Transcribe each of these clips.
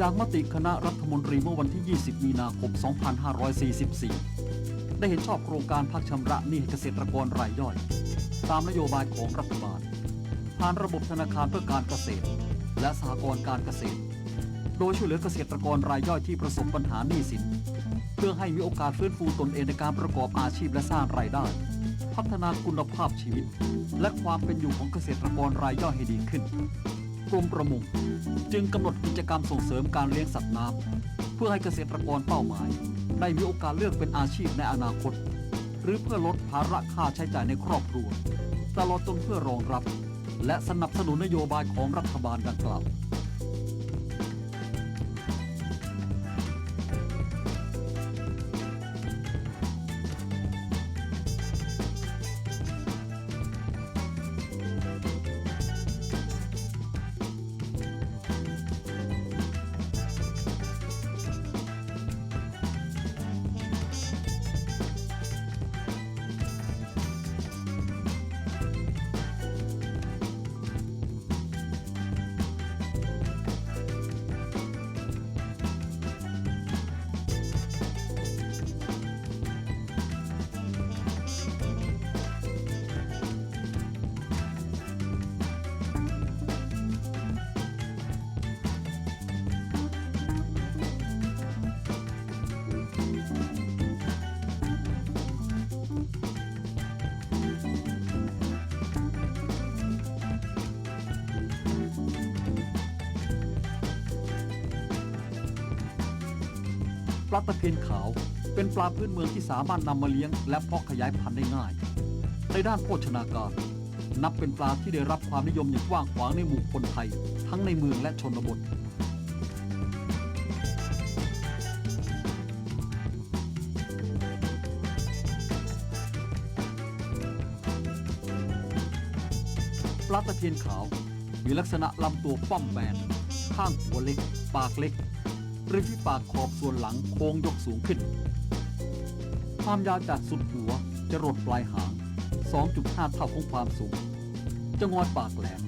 จากมติคณะรัฐมนตรีเมื่อวันที่ 20 มีนาคม 2544 ได้เห็นชอบโครงการพักชำระหนี้เกษตรกรรายย่อย ตามนโยบายของรัฐบาล ผ่านระบบธนาคารเพื่อการเกษตร และสหกรณ์การเกษตร โดยช่วยเหลือเกษตรกรรายย่อยที่ประสบปัญหาหนี้สิน เพื่อให้มีโอกาสฟื้นฟูตนเองในการประกอบอาชีพและสร้างรายได้ พัฒนาคุณภาพชีวิต และความเป็นอยู่ของเกษตรกรรายย่อยให้ดีขึ้น กรมประมงจึงกำหนดกิจกรรมส่งเสริมการเลี้ยงสัตว์น้ำเพื่อให้เกษตรกรเป้าหมาย ได้มีโอกาสเลือกเป็นอาชีพในอนาคต หรือเพื่อลดภาระค่าใช้จ่ายในครอบครัว ตลอดจนเพื่อรองรับ และสนับสนุนนโยบายของรัฐบาลดังกล่าว ปลาตะเพียนขาว เป็นปลาพื้นเมืองที่สามารถนำมาเลี้ยง และเพาะขยายพันธุ์ได้ง่าย ในด้านโภชนาการ นับเป็นปลาที่ได้รับความนิยมอย่างกว้างขวางในหมู่คนไทย ทั้งในเมืองและชนบทปลาตะเพียนขาว มีลักษณะลำตัวป้อมแบนข้างหัวเล็ก ปากเล็ก ริมฝีปากขอบส่วนหลังโค้งยกสูงขึ้น ความยาวจากสุดหัวจะรดปลายหาง 2.5 เท่าของความสูง จะงอยปากแหลม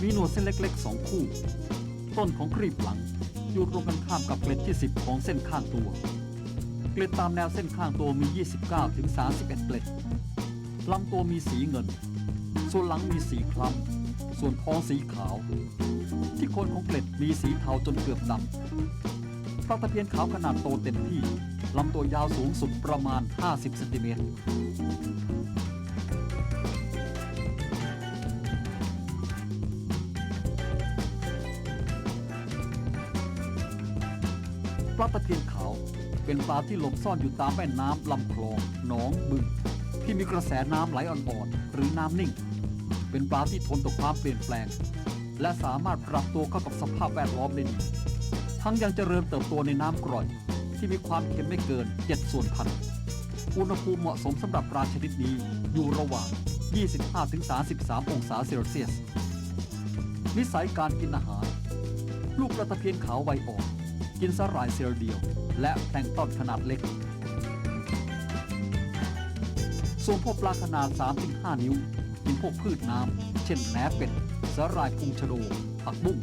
มีหนวดเส้นเล็กๆ 2 คู่ ต้นของครีบหลังอยู่ตรงกันข้ามกับเกล็ดที่ 10 ของเส้นข้างตัว เกล็ดตามแนวเส้นข้างตัวมี 29-31 เกล็ดลำตัวมีสีเงิน ส่วนหลังมีสีคล้ำ ส่วนท้องสีขาว ที่โคนของเกล็ดมีสีเทาจนเกือบดำปลาตะเพียนขาวขนาดโตเต็มที่ลำตัวยาวสูงสุดประมาณ 50 เซนติเมตรปลาตะเพียนขาวเป็นปลาที่หลบซ่อนอยู่ตามแม่น้ำลำคลอง หนองบึง ที่มีกระแสน้ำไหลอ่อนๆหรือน้ำนิ่ง เป็นปลาที่ทนต่อความเปลี่ยนแปลง และสามารถปรับตัวเข้ากับสภาพแวดล้อมได้ดีทั้งยังเจริญเติบโตในน้ำกร่อย ที่มีความเค็มไม่เกิน 7 ส่วนพันอุณหภูมิเหมาะสมสำหรับปลาชนิดนี้อยู่ระหว่าง 25-33 องศาเซลเซียส นิสัยการกินอาหาร ลูกปลาตะเพียนขาววัยอ่อนกินสาหร่ายเซลล์เดียว และแพลงต้นขนาดเล็กส่วนพวกปลาขนาด 3-5 นิ้ว กินพวกพืชน้ำ เช่นแหนเป็ดสาหร่ายพุงชะโดผักบุ้ง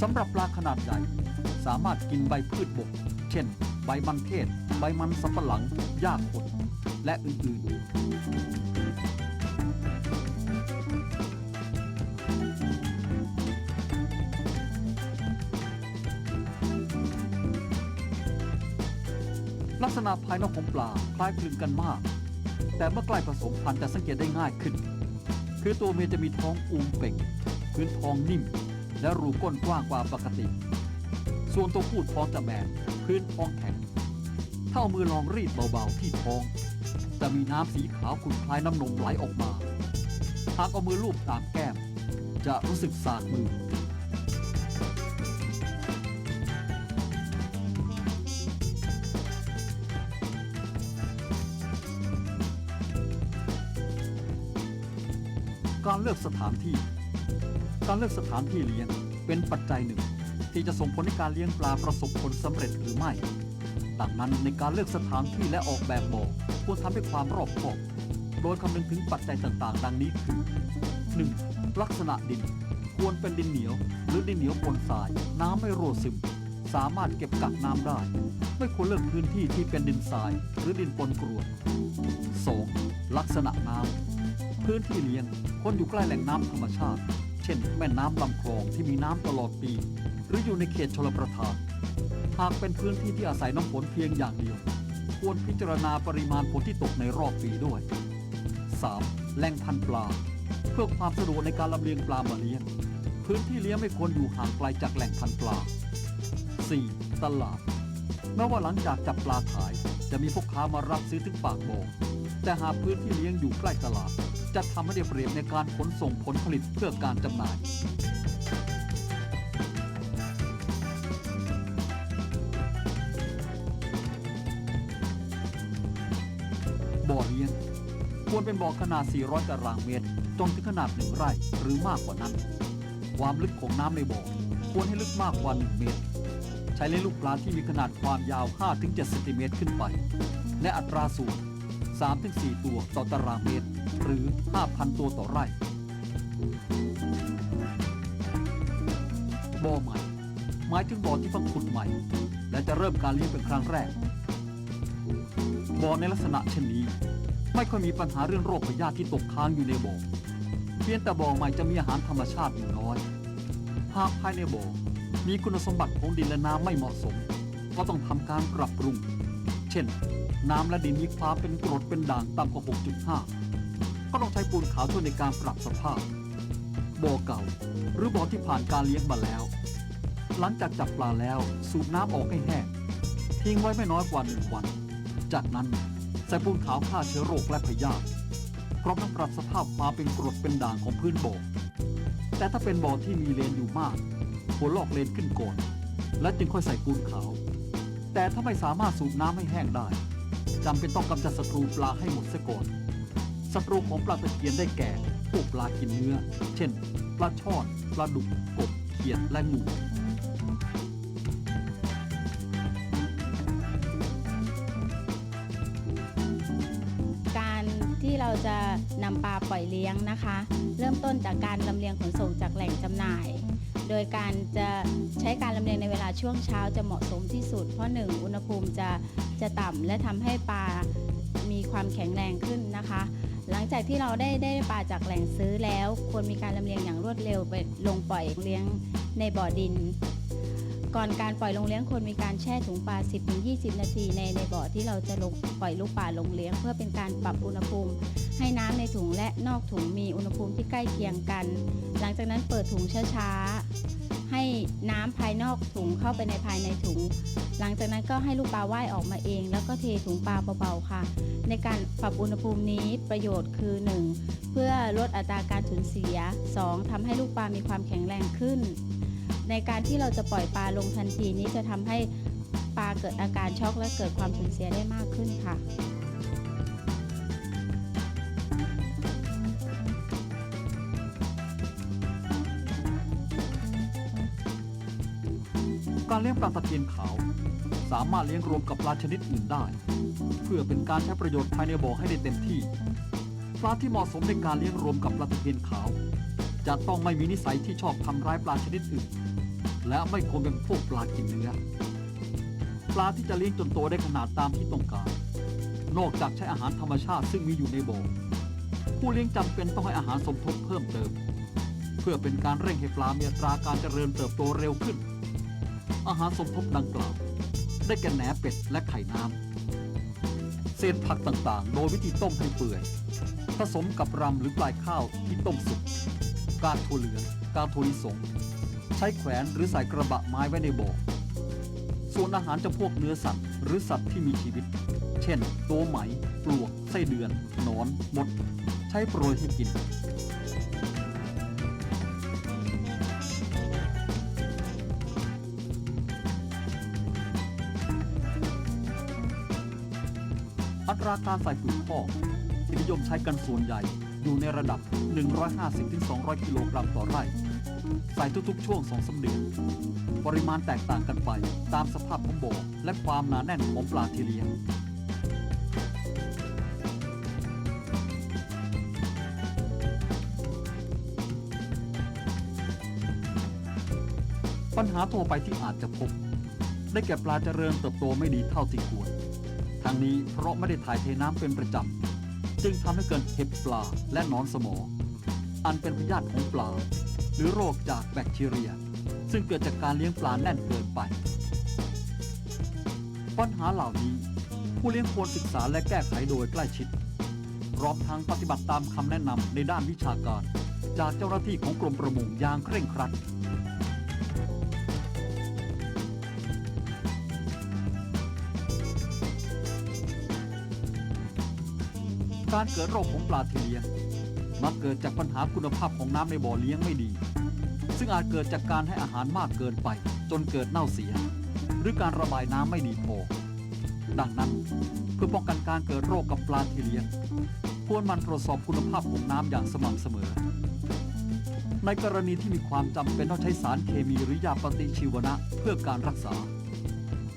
สำหรับปลาขนาดใหญ่ สามารถกินใบพืชบก เช่น ใบมันเทศ ใบมันสำปะหลังหญ้าขดและอื่นๆลักษณะภายนอกของปลาคล้ายคลึงกันมาก แต่เมื่อใกล้ผสมพันธุ์จะสังเกตได้ง่ายขึ้น คือตัวเมียจะมีท้องอูมเป่งพื้นท้องนิ่ม และรูก้นกว้างกว่าปกติ ส่วนตัวผู้ท้องจะแบนพื้นท้องแข็งถ้าเอามือลองรีดเบาๆที่ท้อง จะมีน้ำสีขาวขุ่นคล้ายน้ำนมไหลออกมา หากเอามือลูบตามแก้ม จะรู้สึกสากมือ การเลือกสถานที่ การเลือกสถานที่เลี้ยงเป็นปัจจัยหนึ่ง ที่จะส่งผลให้การเลี้ยงปลาประสบผลสำเร็จหรือไม่ ดังนั้นในการเลือกสถานที่และออกแบบบ่อควรทำให้ความรอบคอบ โดยคำนึงถึงปัจจัยต่างๆ ดังนี้คือ 1. ลักษณะดิน ควรเป็นดินเหนียว หรือดินเหนียวปนทราย น้ำไม่รั่วซึม สามารถเก็บกักน้ำได้ ไม่ควรเลือกพื้นที่ที่เป็นดินทราย หรือดินปนกรวด 2. ลักษณะน้ำ พื้นที่เลี้ยงควรอยู่ใกล้แหล่งน้ำธรรมชาติ เช่น แม่น้ำลำคลองที่มีน้ำตลอดปี หรืออยู่ในเขตชลประทาน หากเป็นพื้นที่ที่อาศัยน้ำฝนเพียงอย่างเดียว ควรพิจารณาปริมาณฝนที่ตกในรอบปีด้วย 3. แหล่งพันปลา เพื่อความสะดวกในการลำเลียงปลามาเลี้ยง พื้นที่เลี้ยงไม่ควรอยู่ห่างไกลจากแหล่งพันปลา 4. ตลาดแม้ว่าหลังจากจับปลาขาย จะมีพ่อค้ามารับซื้อถึงปากบ่อแต่หากพื้นที่เลี้ยงอยู่ใกล้ตลาด จะทำให้ได้เปรียบในการขนส่งผลผลิตเพื่อการจำหน่าย บ่อเลี้ยง ควรเป็นบ่อขนาด 400 ตารางเมตร จนถึงขนาด1ไร่หรือมากกว่านั้น ความลึกของน้ำในบ่อควรให้ลึกมากกว่า 1 เมตร ใช้เลี้ยงลูกปลาที่มีขนาดความยาว 5-7เซนติเมตรขึ้นไป และอัตราส่วน 3-4 ตัวต่อตารางเมตร หรือ 5,000 ตัวต่อไร่ บ่อใหม่ หมายถึงบ่อที่เพิ่งขุดใหม่ และจะเริ่มการเลี้ยงเป็นครั้งแรก บ่อในลักษณะเช่นนี้ ไม่ค่อยมีปัญหาเรื่องโรคพยาธิที่ตกค้างอยู่ในบ่อ เพียงแต่บ่อใหม่จะมีอาหารธรรมชาติอยู่น้อย หากภายในบ่อ มีคุณสมบัติของดินและน้ำไม่เหมาะสม ก็ต้องทำการปรับปรุง เช่น น้ำและดินมีความเป็นกรดเป็นด่างต่ำกว่า 6.5 ก็ต้องใช้ปูนขาวช่วยในการปรับสภาพ บ่อเก่า หรือบ่อที่ผ่านการเลี้ยงมาแล้ว หลังจากจับปลาแล้วสูบน้ำออกให้แห้งทิ้งไว้ไม่น้อยกว่าหนึ่งวัน จากนั้นใส่ปูนขาวฆ่าเชื้อโรคและพยาธิพร้อมทั้งปรับสภาพความเป็นกรดเป็นด่างของพื้นบ่อ แต่ถ้าเป็นบ่อที่มีเลนอยู่มากควรลอกเลนขึ้นก่อนและจึงค่อยใส่ปูนขาว แต่ถ้าไม่สามารถสูบน้ำให้แห้งได้ จำเป็นต้องกำจัดศัตรูปลาให้หมดเสียก่อนศัตรูของปลาตะเพียนได้แก่พวกปลากินเนื้อ เช่น ปลาช่อนปลาดุกกบเขียดและงูการที่เราจะนำปลาปล่อยเลี้ยงนะคะ เริ่มต้นจากการลำเลียงขนส่งจากแหล่งจำหน่าย โดยการจะใช้การลำเลียงใน ช่วงเช้าจะเหมาะสมที่สุด เพราะหนึ่งอุณหภูมิจะจะต่ำและทำให้ปลามีความแข็งแรงขึ้นนะคะ หลังจากที่เราได้ได้ปลาจากแหล่งซื้อแล้ว ควรมีการลำเลียงอย่างรวดเร็วไปลงปล่อยเลี้ยงในบ่อดิน ก่อนการปล่อยลงเลี้ยงควรมีการแช่ถุงปลา 10-20 นาทีในในบ่อที่เราจะลงปล่อยลูกปลาลงเลี้ยง เพื่อเป็นการปรับอุณหภูมิให้น้ำในถุงและนอกถุงมีอุณหภูมิที่ใกล้เคียงกัน หลังจากนั้นเปิดถุงช้าๆ ให้น้ำภายนอกถุงเข้าไปในภายในถุง หลังจากนั้นก็ให้ลูกปลาว่ายออกมาเอง แล้วก็เทถุงปลาเบาๆค่ะ ในการปรับอุณหภูมินี้ประโยชน์คือ 1. เพื่อลดอัตราการสูญเสีย 2. ทำให้ลูกปลามีความแข็งแรงขึ้น ในการที่เราจะปล่อยปลาลงทันทีนี้จะทำให้ปลาเกิดอาการช็อกและเกิดความสูญเสียได้มากขึ้นค่ะ การเลี้ยงปลาตะเพียนขาว สามารถเลี้ยงรวมกับปลาชนิดอื่นได้ เพื่อเป็นการใช้ประโยชน์ภายในบ่อให้ได้เต็มที่ ปลาที่เหมาะสมในการเลี้ยงรวมกับปลาตะเพียนขาว จะต้องไม่มีนิสัยที่ชอบทำร้ายปลาชนิดอื่น และไม่ควรเป็นพวกปลากินเนื้อ ปลาที่จะเลี้ยงจนโตได้ขนาดตามที่ต้องการ นอกจากใช้อาหารธรรมชาติซึ่งมีอยู่ในบ่อผู้เลี้ยงจำเป็นต้องให้อาหารสมทบเพิ่มเติม เพื่อเป็นการเร่งให้ปลามีอัตราการเจริญเติบโตเร็วขึ้น อาหารสมทบดังกล่าว ได้แก่แหนเป็ดและไข่น้ำ เศษผักต่างๆ โดยวิธีต้มให้เปื่อย ผสมกับรำหรือปลายข้าวที่ต้มสุก กากถั่วเหลือง กากถั่วลิสง ใช้แขวนหรือใส่กระบะไม้ไว้ในบ่อส่วนอาหารจำพวกเนื้อสัตว์ หรือสัตว์ที่มีชีวิต เช่น ตัวไหม ปลวก ไส้เดือน หนอน มด ใช้โปรยให้กิน อัตราการใส่ปุ๋ยคอกที่นิยมใช้กันส่วนใหญ่อยู่ในระดับ 150-200 กิโลกรัมต่อไร่ ใส่ทุกๆ ช่วง2องสาเดือนปริมาณแตกต่างกันไปตามสภาพของบ่อและความหนาแน่นของปลาที่เลี้ยงปัญหาทั่วไปที่อาจจะพบ ได้แก่ปลาเจริญเติบโตไม่ดีเท่าที่ควร ทั้งนี้เพราะไม่ได้ถ่ายเทน้ำเป็นประจำ จึงทำให้เกิดเห็บปลาและนอนสมอ อันเป็นพยาธิของปลา หรือโรคจากแบคทีเรีย ซึ่งเกิดจากการเลี้ยงปลาแน่นเกินไป ปัญหาเหล่านี้ผู้เลี้ยงควรศึกษาและแก้ไขโดยใกล้ชิดพร้อมทั้งปฏิบัติตามคำแนะนำในด้านวิชาการ จากเจ้าหน้าที่ของกรมประมงอย่างเคร่งครัด การเกิดโรคของปลาที่เลียมักเกิดจากปัญหาคุณภาพของน้ำในบ่อเลี้ยงไม่ดี ซึ่งอาจเกิดจากการให้อาหารมากเกินไป จนเกิดเน่าเสีย หรือการระบายน้ำไม่ดีพอ ดังนั้นเพื่อป้องกันการเกิดโรคกับปลาที่เลียควรมันตรวจสอบคุณภาพของน้ำอย่างสม่ำเสมอ ในกรณีที่มีความจำเป็นต้องใช้สารเคมีหรือยาปฏิชีวนะเพื่อการรักษา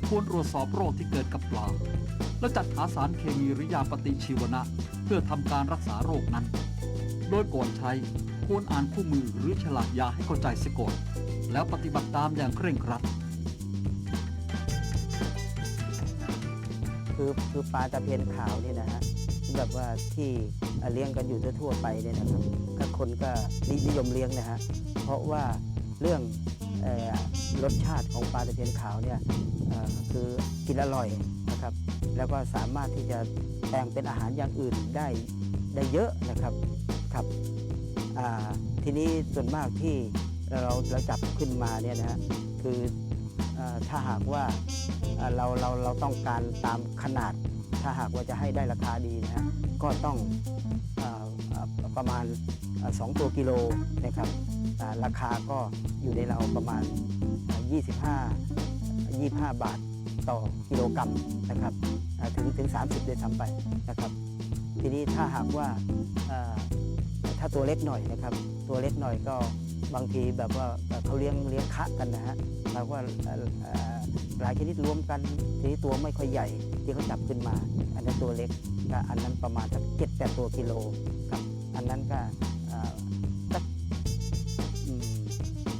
ควรตรวจสอบโรคที่เกิดกับปลาและจัดหาสารเคมีหรือยาปฏิชีวนะ เพื่อทำการรักษาโรคนั้น โดยก่อนใช้ควรอ่านคู่มือหรือฉลากยาให้เข้าใจเสียก่อน แล้วปฏิบัติตามอย่างเคร่งครัด คือคือปลาตะเพียนขาวนี่นะฮะแบบว่าที่เลี้ยงกันอยู่ทั่วไปเนี่ยนะครับก็คนก็นิยมเลี้ยงนะฮะเพราะว่าเรื่อง รสชาติของปลาตะเพียนขาวเนี่ยคือ กินอร่อยนะครับ แล้วก็สามารถที่จะแปลงเป็นอาหารอย่างอื่นได้ได้เยอะนะครับครับทีนี้ส่วนมากที่เราเราจับขึ้นมาเนี่ยนะฮะคืออถ้าหากว่าเราเราเราต้องการตามขนาด ถ้าหากว่าจะให้ได้ราคาดีนะฮะก็ต้องอประมาณเอ่อ2ตัวกิโลนะครับ ราคาก็อยู่ในเราประมาณ 25 25 บาทต่อกิโลกรัมนะครับถึงถึง 30เลยทำไปนะครับ ทีนี้ถ้าหากว่าถ้าตัวเล็กหน่อยนะครับ ตัวเล็กหน่อยก็บางทีแบบว่าเขาเลี้ยงเลี้ยงคะกันนะฮะเราก็เอ่อเอ่อหลายชนิดรวมกันทีนี้ตัวไม่ค่อยใหญ่ที่เขาจับขึ้นมา อันนั้นตัวเล็กก็อันนั้นประมาณสักเจ็ดแปดตัวกิโลครับ อันนั้นก็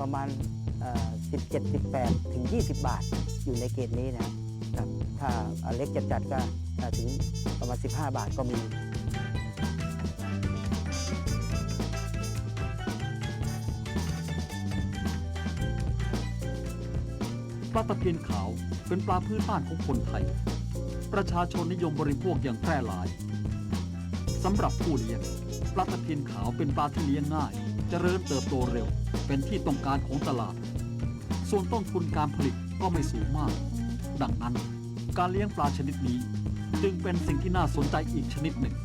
ประมาณสิบเจ็ดสิบแปดถึงยี่สิบาท อยู่ในเกณฑ์นี้นะครับ ถ้าอเล็กจัดๆก็ถึงประมาณ 15 บาทก็มีปลาตะเพียนขาวเป็นปลาพื้นบ้านของคนไทย ประชาชนนิยมบริโภคอย่างแพร่หลายสำหรับผู้เลี้ยงปลาตะเพียนขาวเป็นปลาที่เลี้ยงง่าย เจริญเติบโตเร็ว เป็นที่ต้องการของตลาด ส่วนต้นทุนการผลิตก็ไม่สูงมาก ดังนั้นการเลี้ยงปลาชนิดนี้ จึงเป็นสิ่งที่น่าสนใจอีกชนิดหนึ่ง